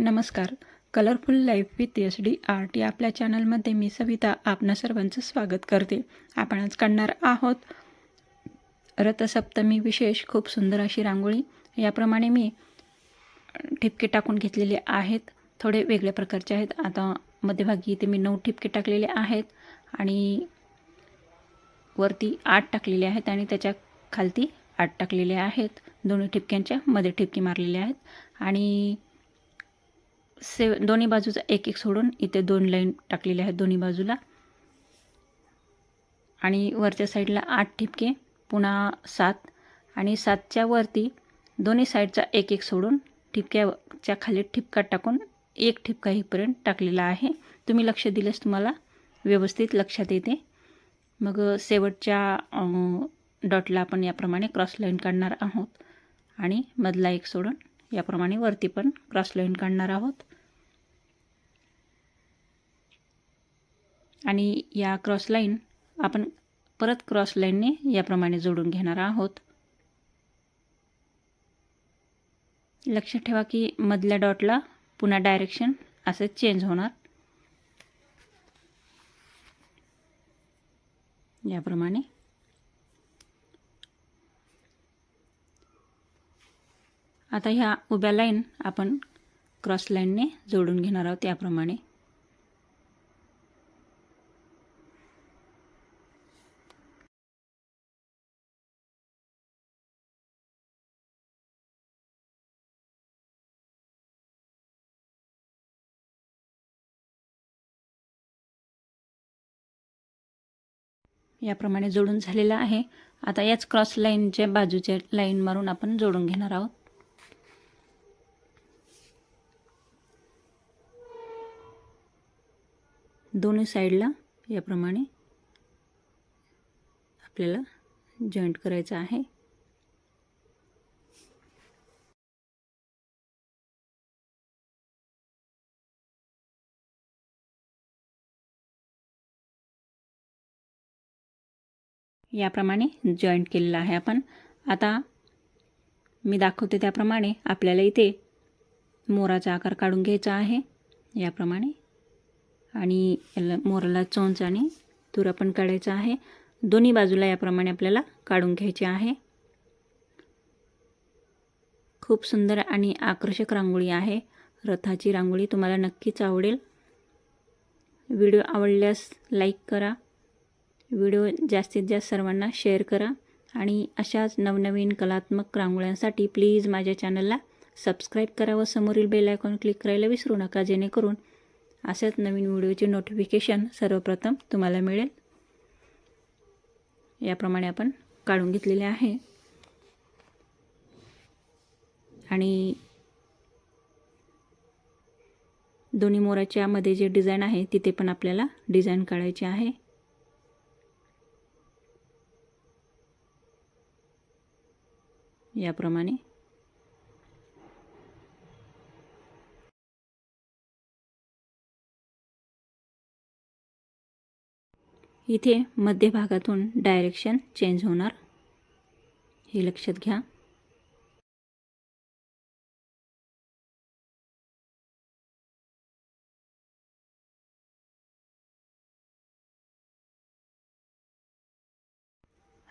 नमस्कार. Colourful life with S D art या आपल्या चॅनलमध्ये मी सविता आपणा सर्वांचं स्वागत करते. आपण आज काढणार आहोत रथसप्तमी विशेष खूप सुंदर अशी रांगोळी. याप्रमाणे मी ठिपके टाकून घेतलेले आहेत. थोडे वेगळ्या प्रकारचे आहेत. आता मध्यभागी इथे मी नऊ ठिपके टाकलेले आहेत आणि वरती आठ टाकलेले आहेत आणि त्याच्या खालती आठ टाकलेले आहेत. दोन्ही ठिपक्यांच्या मध्ये ठिपके मारलेले आहेत. आणि से दोन्ही बाजूचा एक एक सोडून इथे दोन लाईन टाकलेले आहेत दोन्ही बाजूला. आणि वरच्या साईडला आठ ठिपके पुन्हा सात. आणि सातच्या वरती दोन्ही साईडचा एक एक सोडून ठिपक्याच्या खाली ठिपका टाकून एक ठिपका इथपर्यंत टाकलेला आहे. तुम्ही लक्ष दिल्यास तुम्हाला व्यवस्थित लक्षात येते. मग शेवटच्या डॉटला आपण याप्रमाणे क्रॉस लाईन काढणार आहोत. आणि मधला एक सोडून याप्रमाणे वरती पण क्रॉस लाईन काढणार आहोत. आणि या क्रॉस लाईन आपण परत क्रॉस लाईनने याप्रमाणे जोडून घेणार आहोत. लक्ष ठेवा की मधल्या डॉटला पुन्हा डायरेक्शन असं चेंज होणार. याप्रमाणे. आता ह्या उभ्या लाईन आपण क्रॉस लाईनने जोडून घेणार आहोत याप्रमाणे. याप्रमाणे जोडून झालेलं आहे. आता याच क्रॉस लाईनच्या बाजूच्या लाईन मारून आपण जोडून घेणार आहोत. दोन्ही साईडला याप्रमाणे आपल्याला जॉईंट करायचं आहे. याप्रमाणे जॉईंट केलेला आहे आपण. आता मी दाखवते त्याप्रमाणे आपल्याला इथे मोराचा आकार काढून घ्यायचा आहे. याप्रमाणे. आणि याला मोराला चोंच आणि तुरा पण काढायचा आहे. दोन्ही बाजूला याप्रमाणे आपल्याला काढून घ्यायचे आहे. खूप सुंदर आणि आकर्षक रांगोळी आहे. रथाची रांगोळी तुम्हाला नक्कीच आवडेल. व्हिडिओ आवडल्यास लाईक करा. व्हिडिओ जास्तीत जास्त सर्वांना शेअर करा आणि अशाच नवनवीन कलात्मक रांगोळ्यांसाठी प्लीज माझ्या चॅनलला सबस्क्राईब करा व समोरील बेल आयकॉन क्लिक करायला विसरू नका जेणेकरून अशाच नवीन व्हिडिओचे नोटिफिकेशन सर्वप्रथम तुम्हाला मिळेल. याप्रमाणे आपण काढून घेतलेले आहे. आणि दोन्ही मोराच्या मध्ये जे डिझाईन आहे तिथे पण आपल्याला डिझाईन काढायची आहे. याप्रमाणे. इथे मध्यभागातून डायरेक्शन चेंज होणार. हे लक्षात घ्या.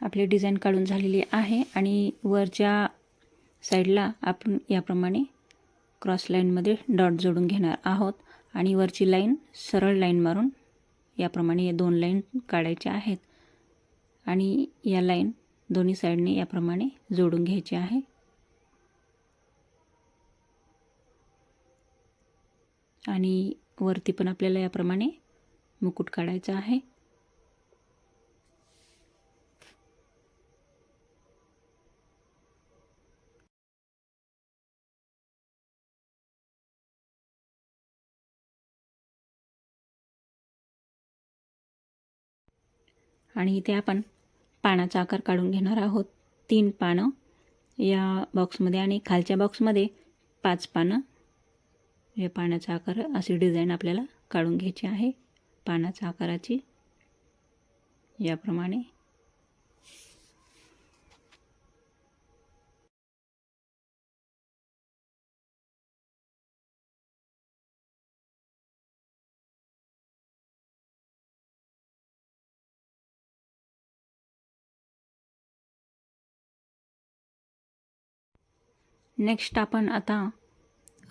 आपली डिझाईन काढून झालेली आहे आणि वरच्या साईडला आपण याप्रमाणे क्रॉस लाईनमध्ये डॉट जोडून घेणार आहोत आणि वरची लाईन सरळ लाईन मारून याप्रमाणे या दोन लाईन काढायच्या आहेत आणि या लाईन दोन्ही साईडने याप्रमाणे जोडून घ्यायची आहे. आणि वरती पण आपल्याला याप्रमाणे मुकुट काढायचा आहे. आणि इथे आपण पानाचा आकार काढून घेणार आहोत. तीन पानं या बॉक्समध्ये आणि खालच्या बॉक्समध्ये पाच पानं. या पानाचा आकार अशी डिझाईन आपल्याला काढून घ्यायची आहे. पानाच्या आकाराची. याप्रमाणे नेक्स्ट आपण आता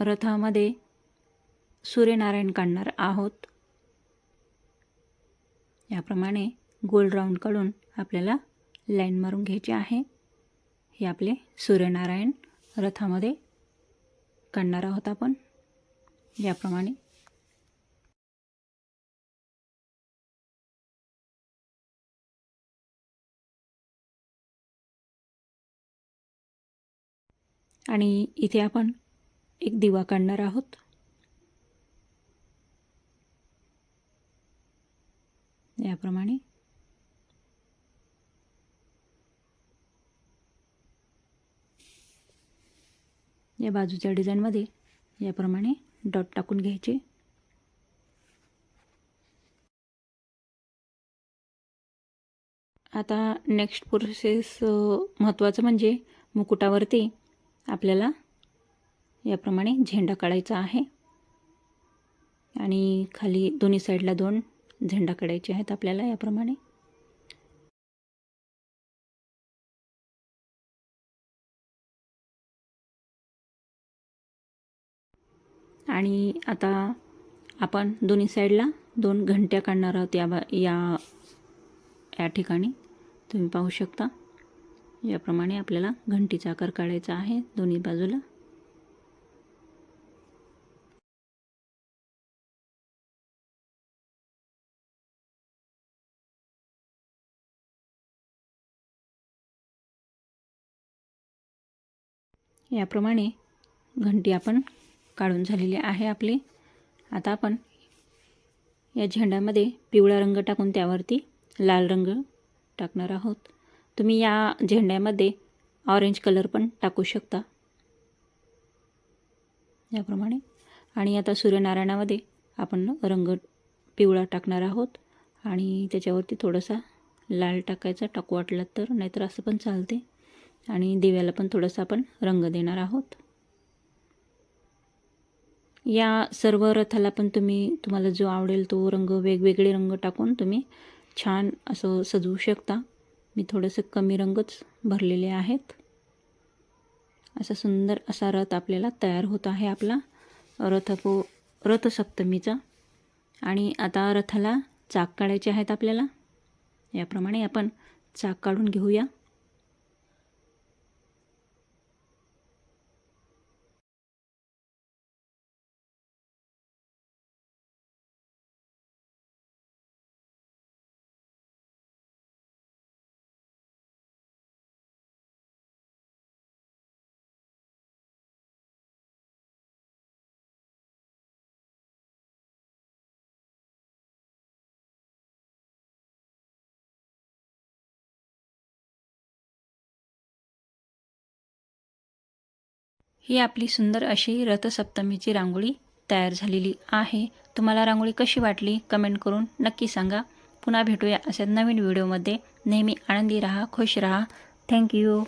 रथामध्ये सूर्यनारायण काढणार आहोत. याप्रमाणे गोल राऊंड काढून आपल्याला लाईन मारून घ्यायची आहे. हे आपले सूर्यनारायण रथामध्ये काढणार आहोत आपण. याप्रमाणे आणि इथे आपण एक दिवा काढणार आहोत. याप्रमाणे. या बाजूच्या डिझाईनमध्ये याप्रमाणे डॉट टाकून घ्यायचे. आता नेक्स्ट प्रोसेस महत्त्वाचं म्हणजे मुकुटावरती आपल्याला याप्रमाणे झेंडा काढायचा आहे. आणि खाली दोन्ही साईडला दोन झेंडा काढायचे आहेत आपल्याला याप्रमाणे. आणि आता आपण दोन्ही साईडला दोन घंट्या काढणार आहोत या बा या या ठिकाणी. तुम्ही पाहू शकता. याप्रमाणे आपल्याला घंटीचा आकार काढायचा आहे दोन्ही बाजूला. याप्रमाणे घंटी आपण काढून झालेली आहे आपली. आता आपण या झेंड्यामध्ये पिवळा रंग टाकून त्यावरती लाल रंग टाकणार आहोत. तुम्ही या झेंड्यामध्ये ऑरेंज कलर पण टाकू शकता. याप्रमाणे. आणि आता सूर्यनारायणामध्ये आपण रंग पिवळा टाकणार आहोत. आणि त्याच्यावरती थोडासा लाल टाकायचा टाकू वाटला तर नाहीतर असं पण चालते. आणि दिव्याला पण थोडासा आपण रंग देणार आहोत. या सर्व रथाला पण तुम्ही तुम्हाला जो आवडेल तो रंग वेगवेगळे रंग टाकून तुम्ही छान असं सजवू शकता. मी थोडंसं कमी रंगच भरलेले आहेत. असा सुंदर असा रथ आपल्याला तयार होत आहे आपला. रथपो रथसप्तमीचा. आणि आता रथाला चाक काढायचे आहेत आपल्याला. याप्रमाणे आपण चाक काढून घेऊया. ही आपली सुंदर अशी रथसप्तमीची रांगोळी तयार झालेली आहे. तुम्हाला रांगोळी कशी वाटली? कमेंट करून नक्की सांगा. पुन्हा भेटूया अशा नवीन व्हिडिओमध्ये. नेहमी आनंदी राहा खुश राहा. थँक्यू